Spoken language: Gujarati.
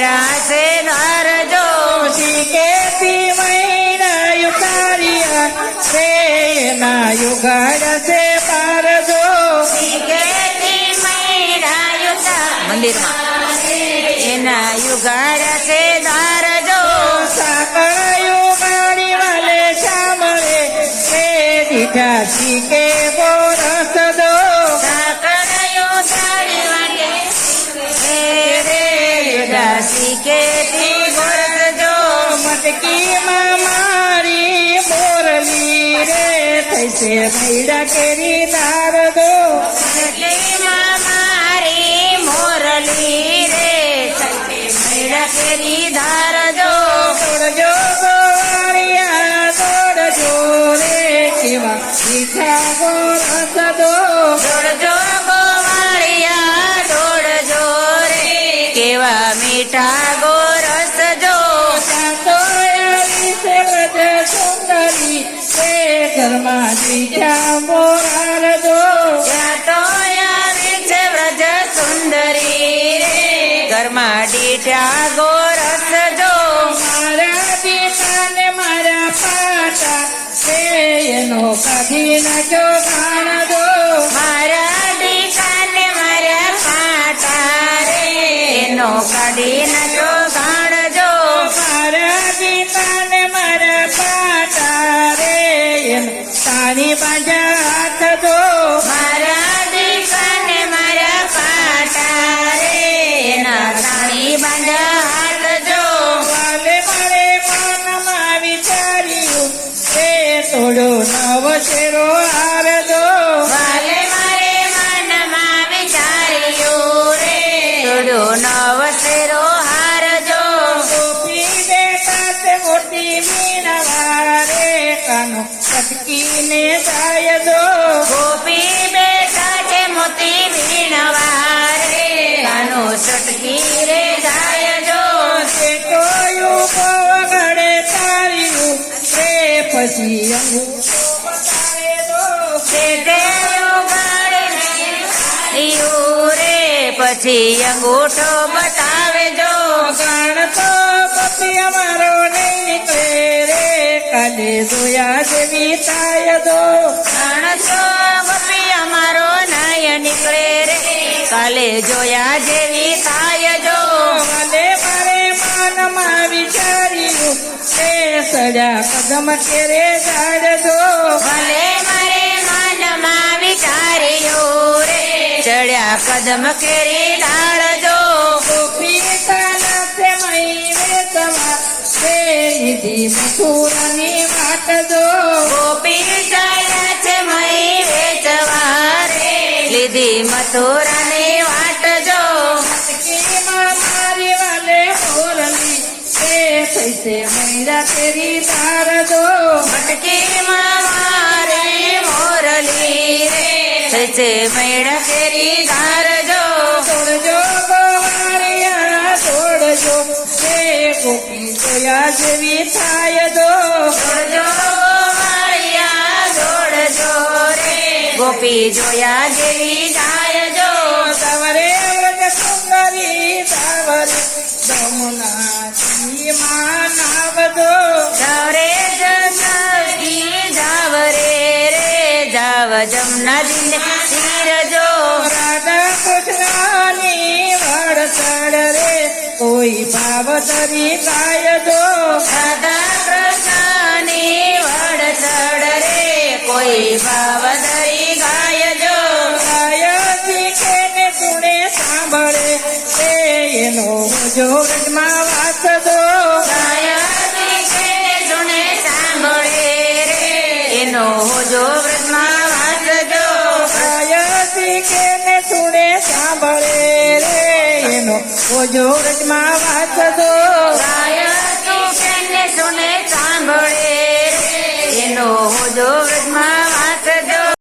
બેઠા છે ધારજો શીકેતી મૈના યુકારિયા રે એના યુગાડ છે પારજો મંદિરમાં. એના યુગાડ્યા છે ધારજો સાકળ યુગાડી વાલે બોરસ દો કેતી ગોરજો મટકી માં મારી મોરલી રે, થઈશે ભૈડા કેરી તાર દો. એટલીમાં મારી મોરલી રે થઈને મેળા કેરી ધારજો દોડજો ગોવાળિયા દોડજો રે મીઠા ગોરસ મીઠા ગોરસ જો સુંદરી રે ઘરમાં મોરાર સુંદરી ઘરમાં દીઠા ગોરસ જો મારા ને મારા પાટા એનો કાઢી નાખ્યો ગાણ નવ શેરો હાર દો વાલે મારે મનમાં વિચાર્યું રે. થોડો નવસેરો હારજો. ગોપી બેટા તે મોટી મીણવા રે. કાનો કટકીને જાય દો ગોપી બેઠા છે મોતી વીણવા રે. કાનો સટકી રે જાય જો જેટોયું પવગડે તાર્યું. રે પછી અંગૂઠો પછી અંગૂઠો બતાવે જો. ગાણ તો પછી અમારો નહીં રે. કાલે જોયા જેવી થાય દો. તો ગપી અમારો નાય નીકળે રે. કાલે જોયા જેવી થાય જો કાલે મારે માનમાં વિચાર્યું તે સજા કદમ કેરે જાડજો ભલે ચડ્યા કદમ કેરી ડાળજો ગોપી કાના તે મહી વેતવા તે નિધિ મથુરાની વાટજો ગોપી ચાલ્યા છે મહી વેચવા રે. લીધી મથુરાની વાટ જો. કીમાં મારી વાલે મોરલી તે થઈશે મૈરા તેરી તારજો થશે મેળ ફેરી ધારજો છોડજો ગોવાળિયા છોડજો તે ગોપી જોયા જેવી થાય દો છોડજો ગોવાળિયા છોડજો રે. ગોપી જોયા જેવી થાય જો સવારે વ્રત સુંદરી સાવરે દમના માં નાવજો જાવરે જસી જાવ રે. જાવ જમના દિન ધીરજો રાધા કૃષ્ણની વડસડ રે કોઈ ભાવ તરી ગાયજો રાધા કૃષ્ણની વડસડ રે કોઈ ભાવ ધરી ગાયજો ગાય શીખે ને સુણે સાંભળે તે એનો જો વ્રજમાં વાસજો ગાયત્રી છે સુને સાંભળે રે એનો જો વ્રતમાં સાંભળે રે એનો ઓજો વ્રજમાં વાસજો ગાયત્રી છે સુને સાંભળે એનો જો વ્રતમાં